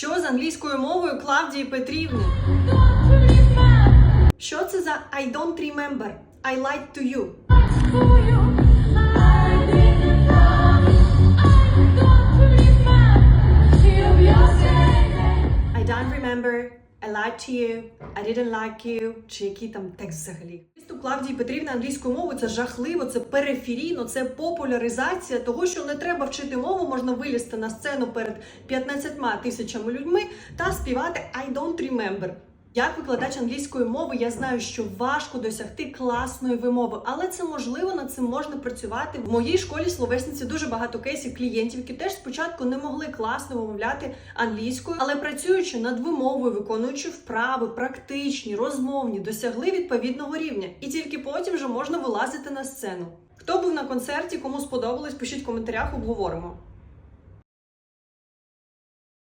Що з англійською мовою Клавдії Петрівни? Що це за I don't remember? I lied to you. I don't remember. I lied to you. I didn't like you. Чи який там текст взагалі? Виступ Клавдії Петрівни англійською мовою це жахливо, це периферійно, це популяризація того, що не треба вчити мову, можна вилізти на сцену перед 15 тисячами людьми та співати I don't remember. Як викладач англійської мови, я знаю, що важко досягти класної вимови, але це можливо, над цим можна працювати. В моїй школі словесниці дуже багато кейсів клієнтів, які теж спочатку не могли класно вимовляти англійською, але працюючи над вимовою, виконуючи вправи, практичні, розмовні, досягли відповідного рівня. І тільки потім вже можна вилазити на сцену. Хто був на концерті, кому сподобалось, пишіть в коментарях, обговоримо.